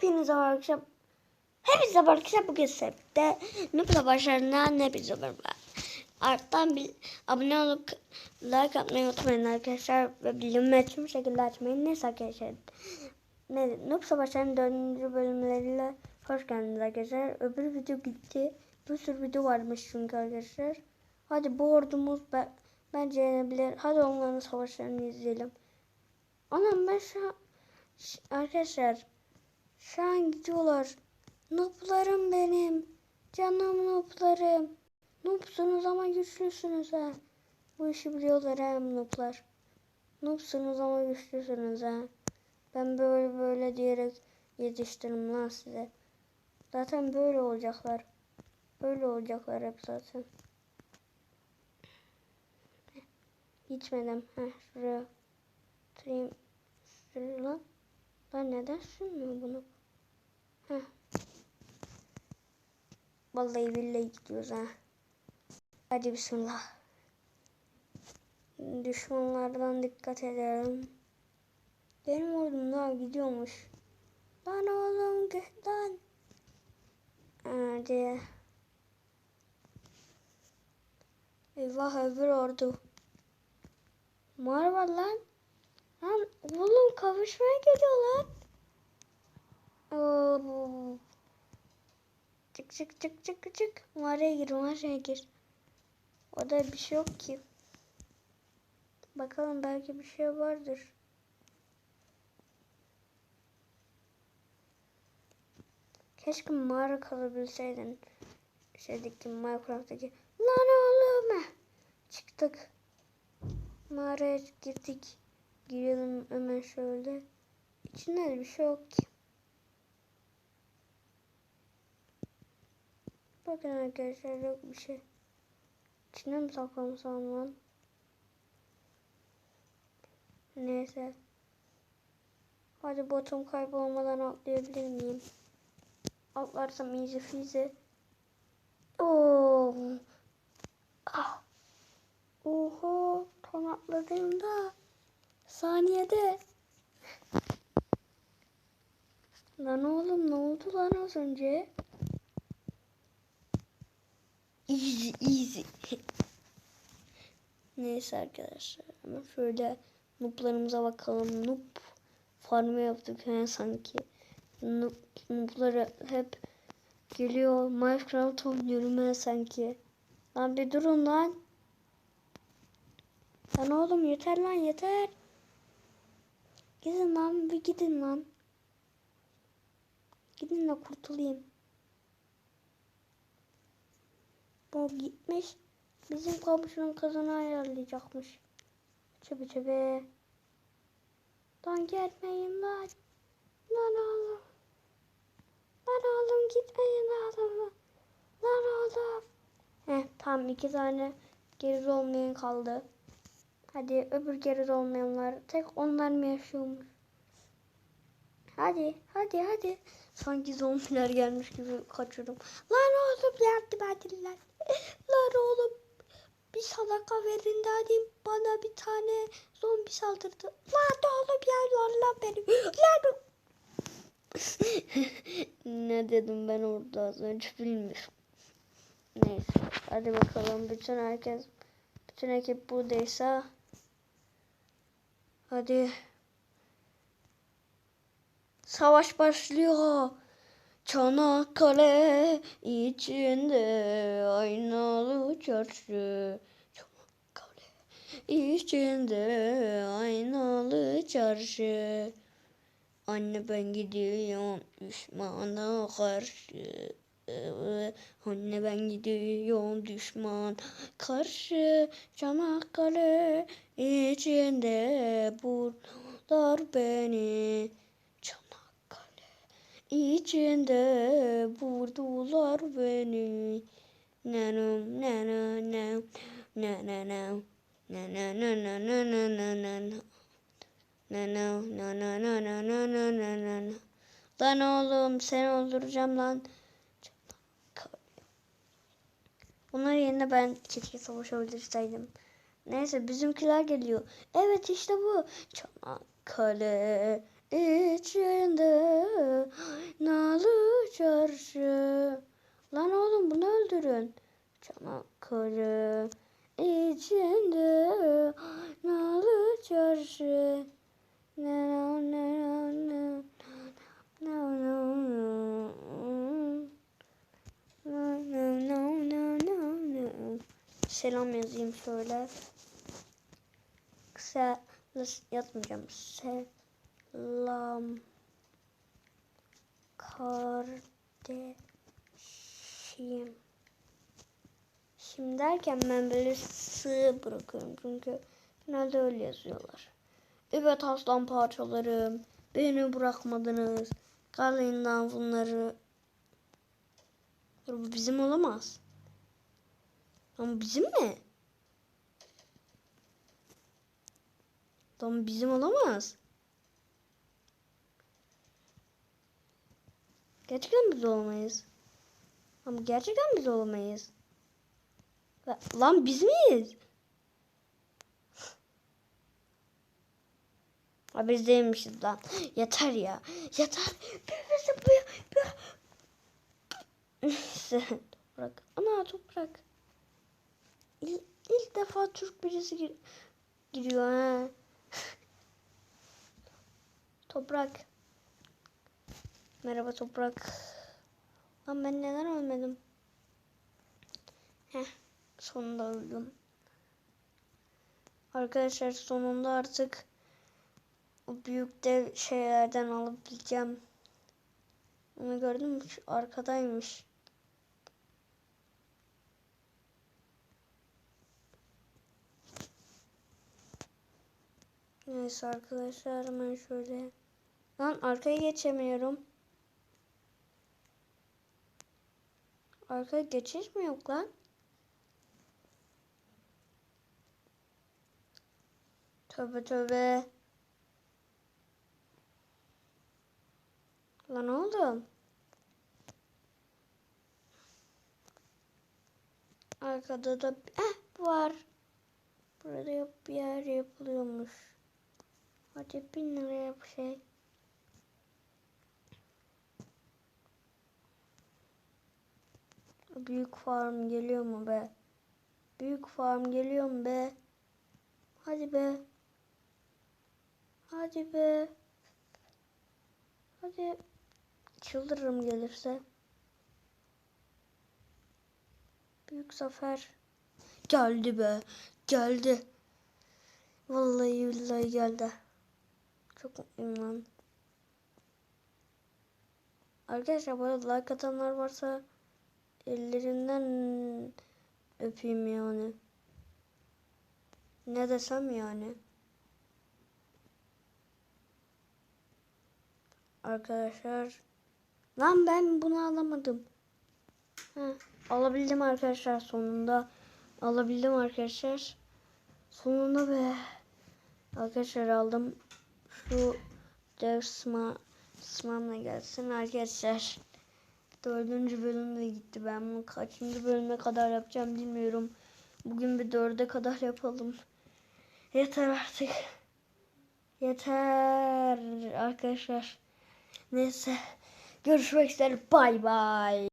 Hepinize var arkadaşlar. Hepinize var arkadaşlar. Bugün septe Nupla başlarından ne bir var. Arttan bir abone olup like atmayı unutmayın arkadaşlar. Ve bildirim açım şekilde açmayın. Neyse arkadaşlar. Ne, Noob Savaşları'nın dördüncü bölümleriyle hoş geldiniz arkadaşlar. Öbür video gitti. Bir sürü video varmış çünkü arkadaşlar. Hadi bu ordumuz ben, bence yenebilir. Hadi onların savaşlarını izleyelim. Anam ben şu arkadaşlar şu an gidiyorlar. Nuplarım benim. Canım nuplarım. Nupsunuz ama güçlüsünüz ha. Bu işi biliyorlar ha nuplar. Nupsunuz ama güçlüsünüz ha. Ben böyle böyle diyerek yetiştirdim lan size. Zaten böyle olacaklar. Böyle olacaklar hep zaten. Gitmedim. Heh, şuraya. Oturayım. Şuraya lan. Lan neden sürmüyor bunu? Heh. Vallahi billahi gidiyoruz ha. Hadi bismillah. Düşmanlardan dikkat edelim. Benim ordum daha gidiyormuş. Lan oğlum git. Hadi. Eyvah öbür ordu. Mar var lan. Lan oğlum kavuşmaya geliyorlar. Oo. Çık çık çık çık çık. Mağaraya gir mağaraya gir. Orada bir şey yok ki. Bakalım belki bir şey vardır. Keşke mağara kalabilseydin. Şeydeki Minecraft'taki. Lan oğlum. Çıktık. Mağaraya girdik. Girelim hemen şöyle. İçinde de bir şey yok ki. Bakın arkadaşlar yok bir şey. İçine mi saklamışsam lan? Neyse. Hadi botum kaybolmadan atlayabilir miyim? Atlarsam easy fizi. Oo. Ah. Oho. Tam atladığımda saniyede. Lan oğlum ne oldu lan az önce? Easy easy. Neyse arkadaşlar. Ama şöyle nooblarımıza bakalım. Noob farmı yaptık yani sanki. Noob, noobları hep geliyor. Minecraft oynuyorum ben sanki. Lan bir durun lan. Lan oğlum yeter lan yeter. Gidin lan bir gidin lan. Gidin de kurtulayım. Bu gitmiş. Bizim komşunun kızını ayarlayacakmış. Çebe çebe. Lan gelmeyin lan. Lan oğlum. Lan oğlum gitmeyin oğlum. Lan oğlum. Heh tam iki tane geri olmayan kaldı. Hadi öbür geri olmayanlar tek onlar mı yaşıyormuş? Hadi hadi hadi. Sanki zombiler gelmiş gibi kaçıyorum. Lan oğlum yardım edin lan. Lan oğlum bir sadaka verin dedim. Bana bir tane zombi saldırdı. Lan oğlum yerler lan benim. Lan ne dedim ben orada az önce bilmiyorum. Neyse hadi bakalım bütün herkes bütün ekip buradaysa hadi savaş başlıyor. Çanakkale içinde aynalı çarşı. Çanakkale içinde aynalı çarşı. Anne ben gidiyorum düşmana karşı. Anne ben gidiyorum düşman karşı. Çanakkale içinde bulurlar beni. Çanakkale içinde vurdular beni. Nanum nanum nanum Bunlar yerine ben keşke savaşabilirseydim. Neyse bizimkiler geliyor. Evet işte bu. Çanakkale içinde nalı çarşı. Lan oğlum bunu öldürün. Çanakkale içinde nalı çarşı. Ne ne ne selam yazayım şöyle. Kısa yazmayacağım. Selam kardeşim. Şimdi derken ben böyle sığ bırakıyorum çünkü genelde öyle yazıyorlar. Evet aslan parçalarım. Beni bırakmadınız. Kalayından bunları. Bu bizim olamaz. Ama bizim mi? Tamam bizim olamaz. Gerçekten biz olamayız. Ama gerçekten biz olamayız. La- Lan biz miyiz? Ha biz değilmişiz lan. Yeter ya. Yeter. Birbirimize Neyse. Toprak. Ana toprak. İlk, ilk defa Türk birisi gir giriyor ha. toprak. Merhaba toprak. Lan ben neden ölmedim? Heh. Sonunda öldüm. Arkadaşlar sonunda artık o büyük dev şeylerden alabileceğim. Onu gördün mü? Şu arkadaymış. Neyse arkadaşlar hemen şöyle. Lan arkaya geçemiyorum. Arkaya geçiş mi yok lan? Tövbe tövbe. Lan oğlum. Arkada da eh var. Burada bir yer yapılıyormuş. Hadi bin liraya bir şey. Büyük farm geliyor mu be? Büyük farm geliyor mu be? Hadi be. Hadi be. Hadi. Çıldırırım gelirse. Büyük zafer. Geldi be. Geldi. Vallahi billahi geldi. Çok mutluyum lan. Arkadaşlar bu arada like atanlar varsa ellerinden öpeyim yani. Ne desem yani. Arkadaşlar. Lan ben bunu alamadım. Heh, alabildim arkadaşlar sonunda. Alabildim arkadaşlar. Sonunda be. Arkadaşlar aldım. Şu dev sma, smamla gelsin arkadaşlar. Dördüncü bölümde gitti. Ben bunu kaçıncı bölüme kadar yapacağım bilmiyorum. Bugün bir dörde kadar yapalım. Yeter artık. Yeter arkadaşlar. Neyse. Görüşmek üzere. Bay bay.